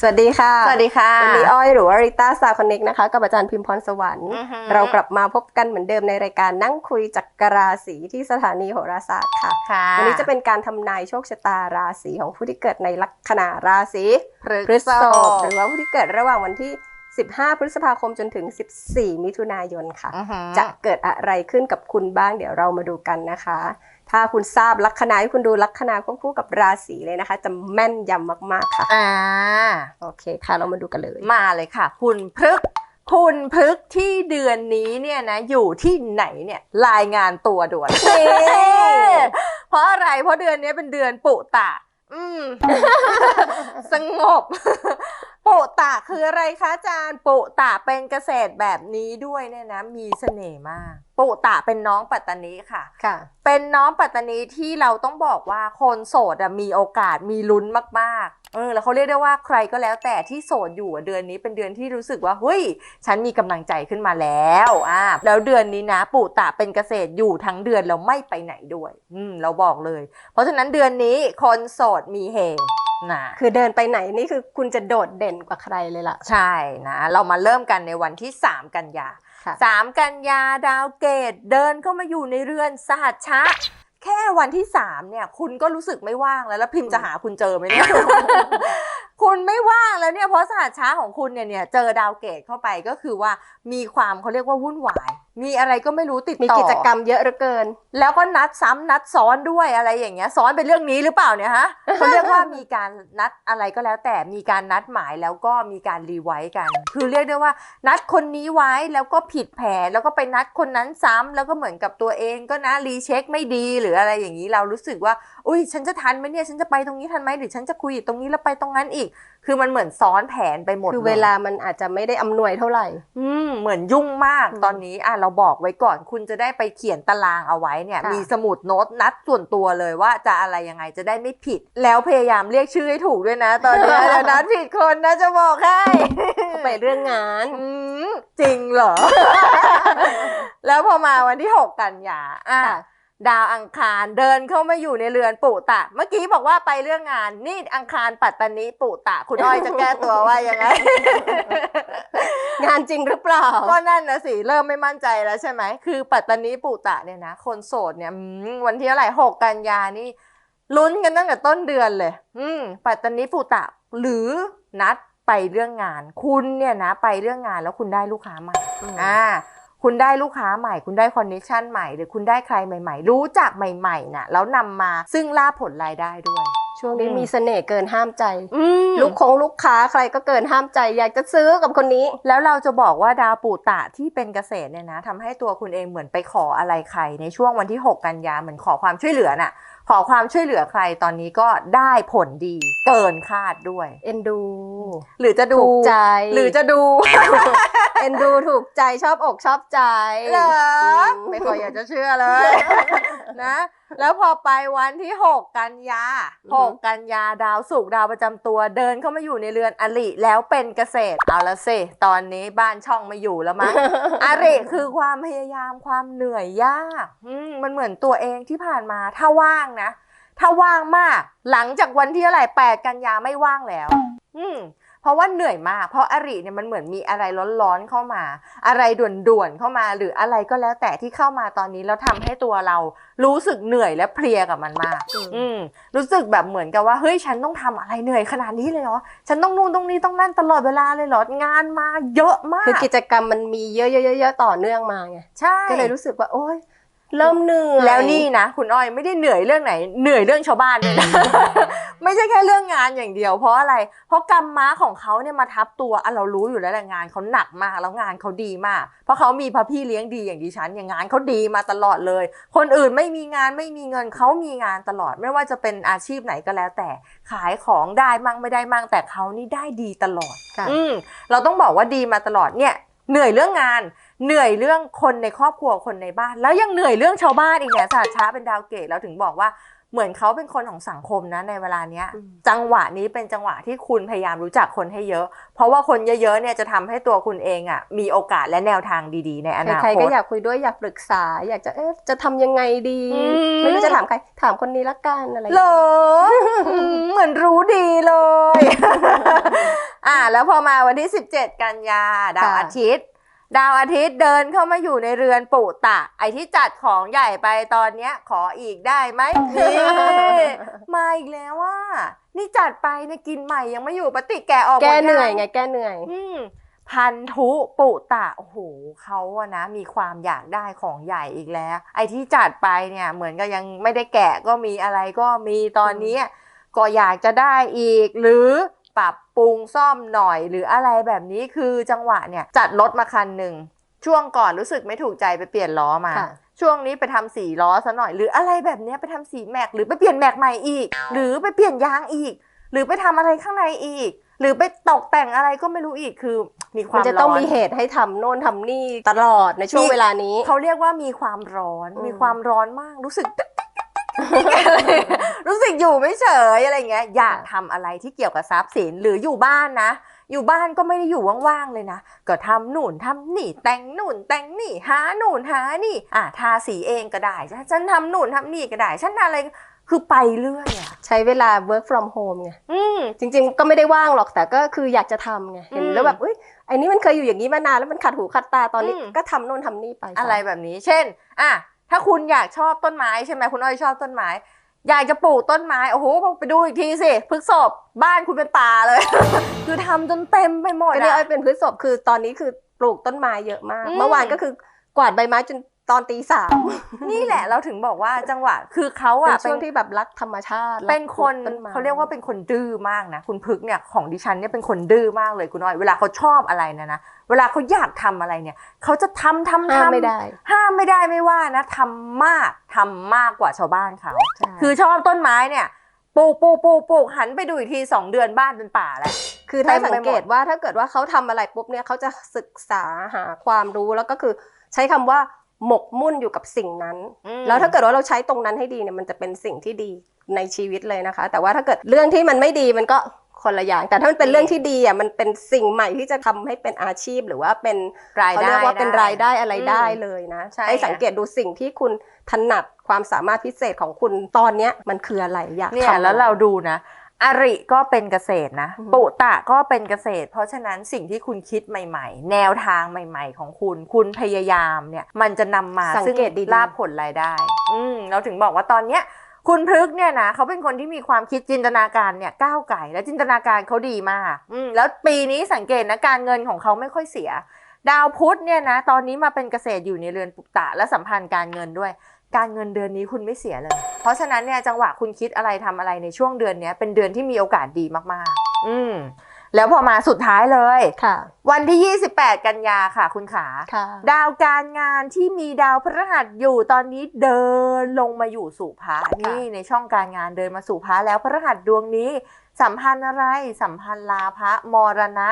สวัสดีค่ะ สวัสดีค่ะวันนี้อ้อยหรือว่าริต้าซาคอนเน็กนะคะ กับอาจารย์พิมพรสวรรค์อือฮึเรากลับมาพบกันเหมือนเดิมในรายการนั่งคุยจักรราศีที่สถานีโหราศาสตร์ค่ะค่ะวันนี้จะเป็นการทำนายโชคชะตาราศีของผู้ที่เกิดในลัคนาราศีพฤพฤษภหรือว่าผู้ที่เกิดระหว่างวันที่ 15 พฤษภาคมจนถึง 14 มิถุนายนค่ะอือหือจะเกิดอะไรขึ้นกับคุณบ้างเดี๋ยวเรามาดูกันนะคะ ถ้าคุณทราบลัคนาให้คุณดูลัคนาควบคู่กับราศีเลยนะคะ จะแม่นยำมากๆค่ะ อ่า โอเคค่ะ เรามาดูกันเลย มาเลยค่ะ คุณพฤกษ์คุณพฤกษ์ที่เดือนนี้เนี่ยนะ อยู่ที่ไหนเนี่ยรายงานตัวด่วนเพราะอะไรเพราะเดือนนี้เป็นเดือนปุตะอืม สงบ ปุตะคืออะไรคะอาจารย์ปุตะเป็นเกษตรแบบนี้ด้วยเนี่ยนะมีเสน่ห์มากปุตะเป็นน้องปัตตานีค่ะ ค่ะ เป็นน้องปัตตานีที่เราต้องบอกว่าคนโสดอะมีโอกาสมีลุ้นมากๆเออแล้วเขาเรียกได้ว่าใครก็แล้วแต่ที่โสดอยู่อะเดือนนี้เป็นเดือนที่รู้สึกว่าเฮ้ย ฉันมีกำลังใจขึ้นมาแล้วอ่าแล้วเดือนนี้นะปู่ตะเป็นเกษตรอยู่ทั้งเดือนแล้วไม่ไปไหนด้วย อืมเราบอกเลย เพราะฉะนั้นเดือนนี้คนโสดมีเฮ นะคือเดินไปไหนนี่คือคุณจะโดดเด่นกว่าใครเลยล่ะ ใช่นะ เรามาเริ่มกันในวันที่ 3 กันยาค่ะสามกันยาดาวเกตเดินเข้ามาอยู่ในเรือนสหัชชะ แค่วันที่สามเนี่ย คุณก็รู้สึกไม่ว่างแล้ว แล้วพิมพ์จะหาคุณเจอไหมเนี่ย คุณไม่ว่างแล้วเนี่ยเพราะสหัชชะของคุณเนี่ยเนี่ยเจอดาวเกตเข้าไปก็คือว่ามีความเขาเรียกว่าวุ่นวาย มีอะไรก็ไม่รู้ติดมีต่อกิจกรรมเยอะเหลือเกิน แล้วก็นัดซ้ำนัดซ้อนด้วยอะไรอย่างเงี้ยซ้อนเป็นเรื่องนี้หรือเปล่าเนี่ยฮะ เขาเรียกว่ามีการนัดอะไรก็แล้ว แต่มีการนัดหมายแล้วก็มีการรีไวซ์กัน คือเรียกได้ว่า นัดคนนี้ไว้แล้วก็ผิดแผนแล้วก็ไปนัดคนนั้นซ้ำแล้วก็เหมือนกับตัวเองก็นะรีเช็คไม่ดีหรืออะไรอย่างนี้เรารู้สึกว่า อุ้ยฉันจะทันไหมเนี่ยฉันจะไปตรงนี้ทันไหมหรือฉันจะคุยตรงนี้แล้วไปตรงนั้นอีกคือมันเหมือนซ้อนแผนไปหมดคือลยเวลามันอาจจะไม่ได้อำนวยเท่าไหร่ อืมเหมือนยุ่งมากอืมตอนนี้อะเราบอกไว้ก่อน คุณจะได้ไปเขียนตารางเอาไว้เนี่ยค่ะมีสมุดโน้ตนัดส่วนตัวเลยว่าจะอะไรยังไงจะได้ไม่ผิด แล้วพยายามเรียกชื่อให้ถูกด้วยนะ ตอนนี้เดี๋ยวนัดผิดคนนะจะบอกให้ไปเรื่องงานอืมจริงเหรอ แล้วพอมาวันที่ 6 กันยาอะค่ะ ดาวอังคารเดินเข้ามาอยู่ในเรือนปุตะ เมื่อกี้บอกว่าไปเรื่องงาน นี่อังคารปัตตานีปุตะ คุณอ้อยจะแก้ตัวว่ายังไง งานจริงหรือเปล่า ก็นั่นนะสิ เริ่มไม่มั่นใจแล้วใช่ไหม คือปัตตานีปุตะเนี่ยนะ คนโสดเนี่ยอืมวันที่เท่าไหร่หกกันยานี่ลุ้นกันตั้งแต่ต้นเดือนเลย อืม ปัตตานีปุตะ หรือนัดไปเรื่องงาน คุณเนี่ยนะ ไปเรื่องงานแล้วคุณได้ลูกค้าใหม่อืมอ่า คุณได้ลูกค้าใหม่ คุณได้คอนเนคชั่นใหม่ หรือคุณได้ใครใหม่ ๆ รู้จักใหม่ๆน่ะแล้วนำมาซึ่งล่าผลรายได้ด้วย ช่วงนี้อืมมีเสน่ห์เกินห้ามใจ อืมลูกคงลูกค้าใครก็เกินห้ามใจอยากจะซื้อกับคนนี้ แล้วเราจะบอกว่าดาวปูตะที่เป็นเกษตรเนี่ยนะทำให้ตัวคุณเองเหมือนไปขออะไรใคร ในช่วงวันที่ 6 กันยาเหมือนขอความช่วยเหลือน่ะ ขอความช่วยเหลือใครตอนนี้ก็ได้ผลดีเกินคาดด้วย เอ็นดู หรือจะดูถูกใจ หรือจะดู เอ็นดูถูกใจชอบอกชอบใจเหรอมไม่ค่อยอยากจะเชื่อเลย นะ แล้วพอไปวันที่6กันยาอือฮึ6กันยาดาวศุกร์ดาวประจำตัวเดินเข้ามาอยู่ในเรือนอริแล้วเป็นเกษตรเอาละสิตอนนี้บ้านช่องไม่อยู่แล้วมั้งอาริคือความพยายามความเหนื่อยยากอืมมันเหมือนตัวเองที่ผ่านมาถ้าว่างนะ ถ้าว่างมาก หลังจากวันที่เท่าไหร่แปดกันยาไม่ว่างแล้ว อืม เพราะว่าเหนื่อยมาก เพราะอริเนี่ยมันเหมือนมีอะไรร้อนๆเข้ามา อะไรด่วนๆเข้ามาหรืออะไรก็แล้วแต่ที่เข้ามาตอนนี้แล้วทำให้ตัวเรารู้สึกเหนื่อยและเพลียกับมันมาก อืมอืมรู้สึกแบบเหมือนกับว่าเฮ้ยฉันต้องทำอะไรเหนื่อยขนาดนี้เลยเหรอฉันต้องนู่นต้องนี่ต้องนั่นตลอดเวลาเลยเหรองานมาเยอะมากคือกิจกรรมมันมีเยอะๆๆๆต่อเนื่องมาไงใช่ก็เลยรู้สึกว่าโอ๊ย เริ่มเหนื่อยแล้วนี่นะคุณอ้อยไม่ได้เหนื่อยเรื่องไหน เหนื่อยเรื่องชาวบ้านด้วยนะ ไม่ใช่แค่เรื่องงานอย่างเดียว เพราะอะไร เพราะกรรมม้าของเขาเนี่ยมาทับตัวอะเรารู้อยู่แล้วแหละงานเขาหนักมากแล้วงานเขาดีมาก เพราะเขามีพระพี่เลี้ยงดีอย่างดิฉันอย่างงานเขาดีมาตลอดเลย คนอื่นไม่มีงานไม่มีเงินเขามีงานตลอด ไม่ว่าจะเป็นอาชีพไหนก็แล้วแต่ขายของได้มั่งไม่ได้มั่งแต่เขานี่ได้ดีตลอดค่ะอืมเราต้องบอกว่าดีมาตลอดเนี่ยเหนื่อยเรื่องงาน เหนื่อยเรื่องคนในครอบครัวคนในบ้าน แล้วยังเหนื่อยเรื่องชาวบ้านอีกเนี่ยศาสตร์ช้าเป็นดาวเกตเราถึงบอกว่าเหมือนเขาเป็นคนของสังคมนะในเวลาเนี้ยอืมจังหวะนี้เป็นจังหวะที่คุณพยายามรู้จักคนให้เยอะ เพราะว่าคนเยอะๆเนี่ยจะทำให้ตัวคุณเองอะมีโอกาสและแนวทางดีๆ ในอนาใครคๆก็ตอยากคุยด้วยอยากปรึกษา อยากจะเอ๊ะจะทำยังไงดีอืมไม่รู้จะถามใครถามคนนี้ละกันอะไรอย่างเหรเงี้ยออืมเหมือนรู้ดีเลยแล้วพอมาวันที่ 17 กันยาดาวค่ะอาทิตย์ ดาวอาทิตย์เดินเข้ามาอยู่ในเรือนปุตะ ไอที่จัดของใหญ่ไปตอนเนี้ย ขออีกได้ไหมนี่มาอีกแล้วว่า นี่จัดไปเนี่ยกินใหม่ยังไม่อยู่ปฏิแกะออกมดแก้เหนื่อยงไงแก้เหนื่อย อืมพันธุปุตะโอ้โหเขาอะนะ มีความอยากได้ของใหญ่อีกแล้ว ไอ้ที่จัดไปเนี่ยเหมือนกับยังไม่ได้แกะก็มีอะไรก็มีตอนนี้ ก็อยากจะได้อีกหรือ ปรับปรุงซ่อมหน่อย หรืออะไรแบบนี้คือจังหวะเนี่ยจัดรถมาคันหนึ่งช่วงก่อนรู้สึกไม่ถูกใจไปเปลี่ยนล้อมาค่ะช่วงนี้ไปทำสีล้อซะหน่อย หรืออะไรแบบเนี้ยไปทำสีแม็กหรือไปเปลี่ยนแม็กใหม่อีก หรือไปเปลี่ยนยางอีก หรือไปทำอะไรข้างในอีก หรือไปตกแต่งอะไรก็ไม่รู้อีกคือมีความันมจะต้องร้นมีเหตุให้ทำโน่นทำนี่ตลอดในช่วงมีเวลานี้ เขาเรียกว่ามีความร้อนอืมมีความร้อนมากรู้สึกอะไรรู้สึกอยู่ไม่เฉยอะไรเงี้ยอยากทำอะไรที่เกี่ยวกับทรัพย์สินหรืออยู่บ้านนะ อยู่บ้านก็ไม่ได้อยู่ว่างๆเลยนะ ก็ทำหนุนทำนี่แต่งหนุนแต่งนี่หาหนุนหานี่อะทาสีเองก็ได้ ฉันทำหนุนทำนี่ก็ได้ ฉันอะไรก็คือไปเรื่อยอะใช้เวลา work from home ไงอืมจริง ๆ ก็ไม่ได้ว่างหรอกแต่ก็คืออยากจะทำไงเห็นอืมแล้วแบบอุ้ยไอ้นี่มันเคยอยู่อย่างนี้มานานแล้วมันขัดหูขัดตาตอนนี้อืมก็ทำโน่นทำนี่ไปอะไรแบบนี้ เช่น อะ ถ้าคุณอยากชอบต้นไม้ใช่ไหมคุณอ้อยชอบต้นไม้ อยากจะปลูกต้นไม้โอ้โหไปดูอีกทีสิพฤกษบบ้านคุณเป็นป่าเลย คือทำจนเต็มไปหมดก็นี่อะอ้อยเป็นพฤษภคือตอนนี้คือปลูกต้นไม้เยอะมากอืมเมื่อวานก็คือกวาดใบไม้จน ตอนตีสามนี่แหละเราถึงบอกว่าจังหวะ คือเขาเป็นอะช่วงที่แบบรักธรรมชาติรักเป็นคนปลูกต้ไม้เขาเรียกว่าเป็นคนดื้อมากนะ คุณพึกเนี่ยของดิฉันเนี่ยเป็นคนดื้อมากเลยคุณอ้อย เวลาเขาชอบอะไรนะนะเวลาเขาอยากทำอะไรเนี่ยเขาจะทำทำห้ามทำไม่ได้ ห้ามไม่ได้ไม่ว่านะทำมากทำมากกว่าชาวบ้านเขาใช่คือชอบต้นไม้เนี่ยปลูกปลูกปลูกปลูกหันไปดูอีกทีสองเดือนบ้านเป็นป่าแล้วคือถ้าเต็มสัไปงหมดเกตว่าถ้าเกิดว่าเขาทำอะไรปุ๊บเนี่ยเขาจะศึกษาหาความรู้แล้วก็คือใช้คำว่า หมกมุ่นอยู่กับสิ่งนั้นอืมแล้วถ้าเกิดว่าเราใช้ตรงนั้นให้ดีเนี่ยมันจะเป็นสิ่งที่ดีในชีวิตเลยนะคะ แต่ว่าถ้าเกิดเรื่องที่มันไม่ดีมันก็คนละอย่าง แต่ถ้ามันเป็นเรื่องที่ดีอะมันเป็นสิ่งใหม่ที่จะทำให้เป็นอาชีพหรือว่าเป็นรายเขาได้เรียกว่าเป็นรายได้อะไรอืมได้เลยนะใช่ให้สังเกตดูสิ่งที่คุณถนัดความสามารถพิเศษของคุณตอนเนี้ยมันคืออะไรอยากเนี่ยทำแล้วเราดูนะ อริก็เป็นเกษตรนะอือฮึปุตะก็เป็นเกษตร เพราะฉะนั้นสิ่งที่คุณคิดใหม่ ๆ แนวทางใหม่ ๆ ของคุณ คุณพยายามเนี่ย มันจะนำมาสังซึ่งเกตดีๆลาภผลรายได้ อืมเราถึงบอกว่าตอนเนี้ยคุณพฤกษ์เนี่ยนะเขาเป็นคนที่มีความคิดจินตนาการเนี่ยก้าวไก่และจินตนาการเขาดีมากอืมแล้วปีนี้สังเกตนะการเงินของเขาไม่ค่อยเสีย ดาวพุธเนี่ยนะตอนนี้มาเป็นเกษตรอยู่ในเรือนปุตตะและสัมพันธ์การเงินด้วย การเงินเดือนนี้คุณไม่เสียเลย เพราะฉะนั้นเนี่ยจังหวะคุณคิดอะไรทำอะไรในช่วงเดือนเนี้ยเป็นเดือนที่มีโอกาสดีมากๆ อืมแล้วพอมาสุดท้ายเลยค่ะ วันที่ 28 กันยาค่ะ คุณขาค่ะดาวการงานที่มีดาวพฤหัสอยู่ตอนนี้เดินลงมาอยู่สู่พระนี่ในช่องการงานเดินมาสู่พระแล้วพฤหัสดวงนี้สัมพันธ์อะไร สัมพันธ์ลาภะมรณะ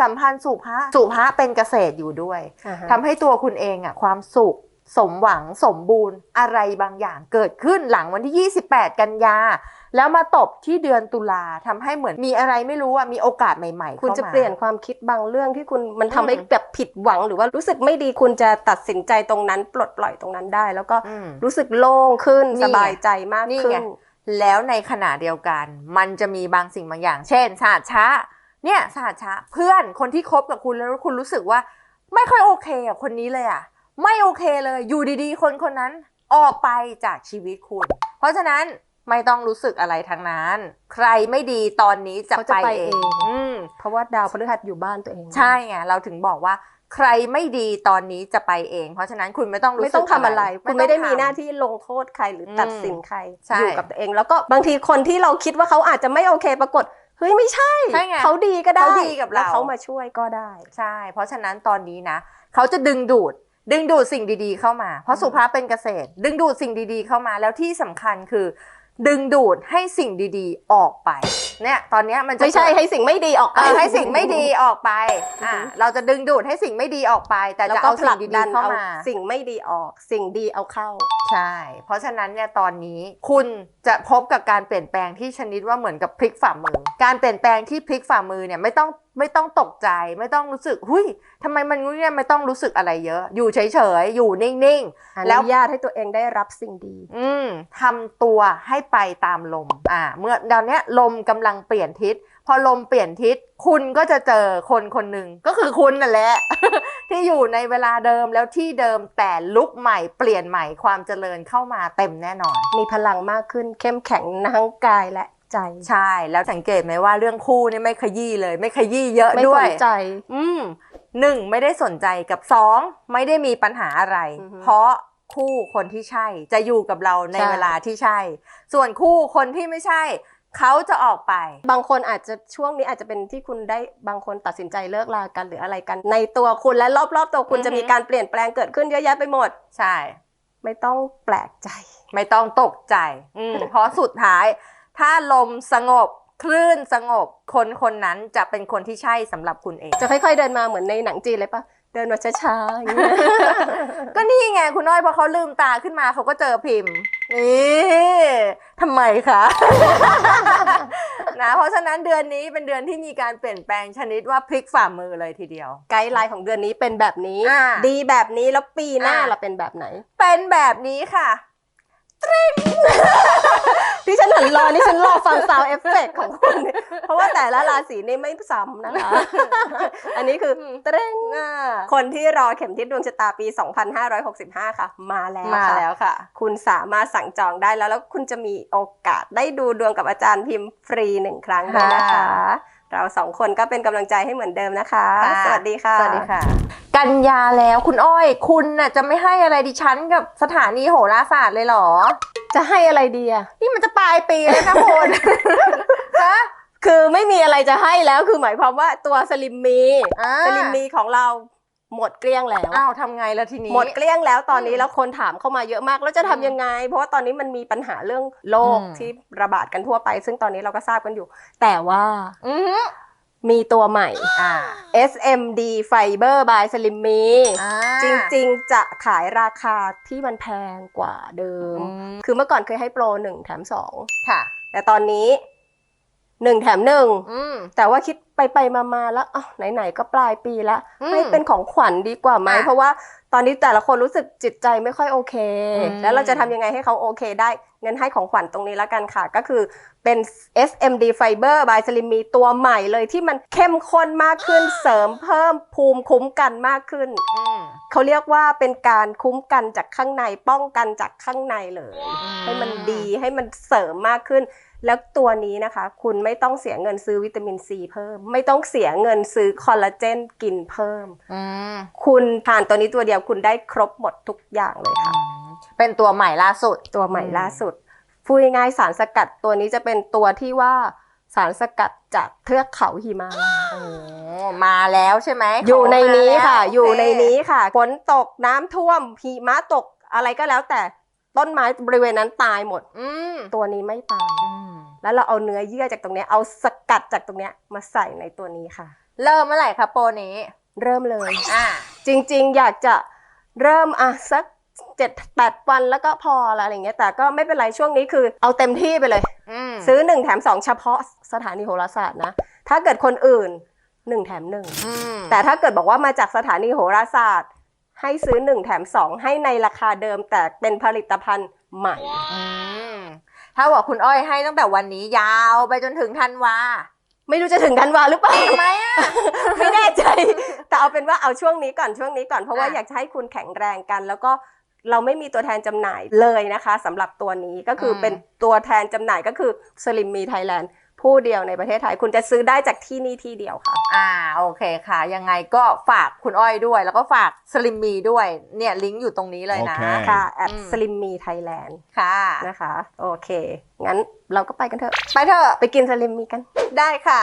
สัมพันธ์สู่พระสู่พระเป็นเกษตรอยู่ด้วยอ่าฮะทำให้ตัวคุณเองอะความสุข สมหวังสมบูรณ์อะไรบางอย่างเกิดขึ้นหลังวันที่ 28 กันยา แล้วมาตบที่เดือนตุลาทำให้เหมือนมีอะไรไม่รู้อะมีโอกาสใหม่ๆคุณเข้าจะมาเปลี่ยนความคิดบางเรื่องที่คุณมันทำให้อืมแบบผิดหวังหรือว่ารู้สึกไม่ดีคุณจะตัดสินใจตรงนั้น ปลดปล่อยตรงนั้นได้ แล้วก็อืมรู้สึกโล่งขึ้นนี่ไงสบายใจมากนี่ขึ้ไงนแล้วในขณะเดียวกัน มันจะมีบางสิ่งบางอย่าง เช่นสหัสช้าเนี่ยสหัสช้าเพื่อนคนที่คบกับคุณแล้วคุณรู้สึกว่า ไม่ค่อยโอเคกับคนนี้เลยอะ ไม่โอเคเลยอยู่ดีๆ คนคนนั้นออกไปจากชีวิตคุณ เพราะฉะนั้นไม่ต้องรู้สึกอะไรทั้งนั้น ใครไม่ดีตอนนี้จะเขาจะไปไปเอเองงอืมเพราะว่าดาวพฤหัสอยู่บ้านตัวเองใช่ไงเราถึงบอกว่าใครไม่ดีตอนนี้จะไปเอง เพราะฉะนั้นคุณไม่ต้องรู้ไม่สึกต้องทำอะไร คุณไม่ได้มีหน้าที่ที่ลงโทษใครหรือตัดสินใครใช่อยู่กับตัวเอง แล้วก็บางทีคนที่เราคิดว่าเขาอาจจะไม่โอเคปรากฏเฮ้ยไม่ใช่ใช่ไงเขาดีก็ได้เขาดีกับเรา แล้วเขามาช่วยก็ได้ใช่ เพราะฉะนั้นตอนนี้นะ เขาจะดึงดูด ดึงดูดสิ่งดีๆเข้ามา เพราะสุภาพเป็นเกษตร ดึงดูดสิ่งดีๆเข้ามา แล้วที่สำคัญคือ ดึงดูดให้สิ่งดีๆออกไป เนี่ยตอนเนี้ยมันจะไม่ใช่ให้สิ่งไม่ดีออกไปเออให้สิ่งไม่ดีออกไปอ่าอือฮึเราจะดึงดูดให้สิ่งไม่ดีออกไป แต่แล้วจะก็เอาผสิ่ลังกดีดันๆเข้าเอามาสิ่งไม่ดีออกสิ่งดีเอาเข้าใช่ เพราะฉะนั้นเนี่ยตอนนี้คุณจะพบกับการเปลี่ยนแปลงที่ชนิดว่าเหมือนกับพลิกฝ่ามือ การเปลี่ยนแปลงที่พลิกฝ่ามือเนี่ยไม่ต้อง ไม่ต้องตกใจไม่ต้องรู้สึกหุยทำไมมันงุ้ยเนี่ยไม่ต้องรู้สึกอะไรเยอะ อยู่เฉยๆ อยู่นิ่งอแล้วนุญาตให้ตัวเองได้รับสิ่งดีๆอืมทำตัวให้ไปตามลมอ่าเมื่อตอนเนี้ยลมกำลังเปลี่ยนทิศ พอลมเปลี่ยนทิศ คุณก็จะเจอคนคนหนึ่งก็คือคุณนั่นแหละ ที่อยู่ในเวลาเดิมแล้วที่เดิมแต่ลุกใหม่เปลี่ยนใหม่ความเจริญเข้ามาเต็มแน่นอน มีพลังมากขึ้นเข้มแข็งทั้งกายและ ใจใช่แล้วสังเกตไหมว่าเรื่องคู่นี่ไม่ขยี้เลย ไม่ขยี้เยอะไม่ด้สวยนใจ อืมหนึ่งไม่ได้สนใจกับสองไม่ได้มีปัญหาอะไร อือฮึเพราะคู่คนที่ใช่ จะอยู่กับเราในใช่ เวลาที่ใช่ ส่วนคู่คนที่ไม่ใช่ เขาจะออกไป บางคนอาจจะช่วงนี้อาจจะเป็นที่คุณได้บางคนตัดสินใจเลิกลากันหรืออะไรกัน ในตัวคุณและรอบๆตัวคุณอือฮึ จะมีการเปลี่ยนแปลงเกิดขึ้นเยอะแยะไปหมด ใช่ ไม่ต้องแปลกใจ ไม่ต้องตกใจอืมเพราะสุดท้าย ถ้าลมสงบคลื่นสงบคนคนนั้นจะเป็นคนที่ใช่สำหรับคุณเอง จะค่อยๆเดินมาเหมือนในหนังจีนเลยปะเดินมาช้าๆอย่างเงี้ย ก็นี่ไงคุณน้อยพอเขาลืมตาขึ้นมาเขาก็เจอพิมพ์นี่ทำไมคะ นะเพราะฉะนั้นเดือนนี้เป็นเดือนที่มีการเปลี่ยนแปลงชนิดว่าพลิกฝ่ามือเลยทีเดียว ไกด์ไลน์ของเดือนนี้เป็นแบบนี้ อ่าดีแบบนี้แล้วปีหน้าอ่า เราเป็นแบบไหน เป็นแบบนี้ค่ะ ที่ฉันหันรอนี่ฉันรอฟังซาวเอฟเฟกของคุณเพราะว่าแต่ละราศีนี่ไม่ซ้ำนะคะ อันนี้คือเตรงอ่าคนที่รอเข็มทิศดวงชะตาปี 2565 ค่ะ มาแล้วมาค่ะแล้วค่ะ คุณสามารถสั่งจองได้แล้วแล้วคุณจะมีโอกาสได้ดูดวงกับอาจารย์พิมพ์ฟรีหนึ่งครั้งด้วยนะคะค่ะ เราสองคนก็เป็นกำลังใจให้เหมือนเดิมนะคะ ค่ะ สวัสดีค่ะ สวัสดีค่ะ กันยาแล้วคุณอ้อย คุณน่ะจะไม่ให้อะไรดิฉันกับสถานีโหราศาสตร์เลยเหรอ จะให้อะไรดีอะนี่มันจะปลายปีแล้วนะคุณ ฮะคือไม่มีอะไรจะให้แล้วคือหมายความว่าตัวสลิมมี อ่า สลิมมีของเรา หมดเกลี้ยงแล้วอ้าวทำไงล่ะทีนี้ หมดเกลี้ยงแล้วตอนนี้อืมแล้วคนถามเข้ามาเยอะมากแล้วจะทำอืมยังไง เพราะว่าตอนนี้มันมีปัญหาเรื่องโรคอืมที่ระบาดกันทั่วไป ซึ่งตอนนี้เราก็ทราบกันอยู่ แต่ว่าอือหือมีตัวใหม่อ่า SMD Fiber by Slim Me อ่าจริงๆ จะขายราคาที่มันแพงกว่าเดิมอืมคือเมื่อก่อนเคยให้โปร1แถมค่ะ2แต่ตอนนี้1แถม1อืมแต่ว่าคิด ไปไปมามาๆแล้วอ้าวไหนๆก็ปลายปีละอืมให้เป็นของขวัญดีกว่าไหมอะเพราะว่าตอนนี้แต่ละคนรู้สึกจิตใจไม่ค่อยโอเค อืม แล้วเราจะทำยังไงให้เขาโอเคได้เงินให้ของขวัญตรงนี้แล้วกันค่ะ ก็คือเป็น SMD Fiber by Slim มีตัวใหม่เลยที่มันเข้มข้นมากขึ้นเสริมเพิ่มภูมิคุ้มกันมากขึ้น อืมเขาเรียกว่าเป็นการคุ้มกันจากข้างในป้องกันจากข้างในเลย ให้มันดีให้มันเสริมมากขึ้น แล้วตัวนี้นะคะ คุณไม่ต้องเสียเงินซื้อวิตามินซีเพิ่มไม่ต้องเสียเงินซื้อคอลลาเจนกินเพิ่ม อืมคุณทานตัวนี้ตัวเดียวคุณได้ครบหมดทุกอย่างเลยค่ะ เป็นตัวใหม่ล่าสุด ตัวใหม่อืมล่าสุดพูดง่ายๆสารสกัดตัวนี้จะเป็นตัวที่ว่าสารสกัดจากเทือกเขาหิมาลัยโอ้มาแล้วใช่ไหมอยู่ในนี้ค่ะขงมาแล้วอยู่ในโเคนี้ค่ะฝนตกน้ำท่วมหิมะตกอะไรก็แล้วแต่ต้นไม้บริเวณนั้นตายหมด อืมตัวนี้ไม่ตาย อืม แล้วเราเอาเนื้อเยื่อจากตรงเนี้ยเอาสกัดจากตรงเนี้ยมาใส่ในตัวนี้ค่ะ เริ่มเมื่อไหร่คะโปรนี้ เริ่มเลย อ่า จริงๆ อยากจะเริ่มอะสักเจ็ดแปดวันแล้วก็พอละอะไรเงี้ยแต่ก็ไม่เป็นไรช่วงนี้คือเอาเต็มที่ไปเลย อืมซื้อหนึ่งแถมสองเฉพาะสถานีโหราศาสตร์นะ ถ้าเกิดคนอื่นหนึ่งแถมหนึ่ง อืมแต่ถ้าเกิดบอกว่ามาจากสถานีโหราศาสตร์ ให้ซื้อหนึ่งแถมสองให้ในราคาเดิมแต่เป็นผลิตภัณฑ์ใหม่ อืม ถ้าบอกคุณอ้อยให้ตั้งแต่วันนี้ยาวไปจนถึงธันวาไม่รู้จะถึงกันวาหรือเปล่า ทำไมอะ ไม่แน่ใจ แต่เอาเป็นว่าเอาช่วงนี้ก่อนช่วงนี้ก่อนเพราะว่าอะอยากจะให้คุณแข็งแรงกัน แล้วก็เราไม่มีตัวแทนจำหน่ายเลยนะคะสำหรับตัวนี้ก็คืออมเป็นตัวแทนจำหน่ายก็คือสลิมมีไทยแลนด์ ผู้เดียวในประเทศไทย คุณจะซื้อได้จากที่นี่ที่เดียวค่ะ อ่าโอเคค่ะ ยังไงก็ฝากคุณอ้อยด้วย แล้วก็ฝากสลิมมีด้วยเนี่ยลิงก์อยู่ตรงนี้เลยนะ โอเค ค่ะแอดอืม สลิมมีไทยแลนด์ค่ะ นะคะ โอเค งั้นเราก็ไปกันเถอะ ไปเถอะ ไปกินสลิมมีกัน ได้ค่ะ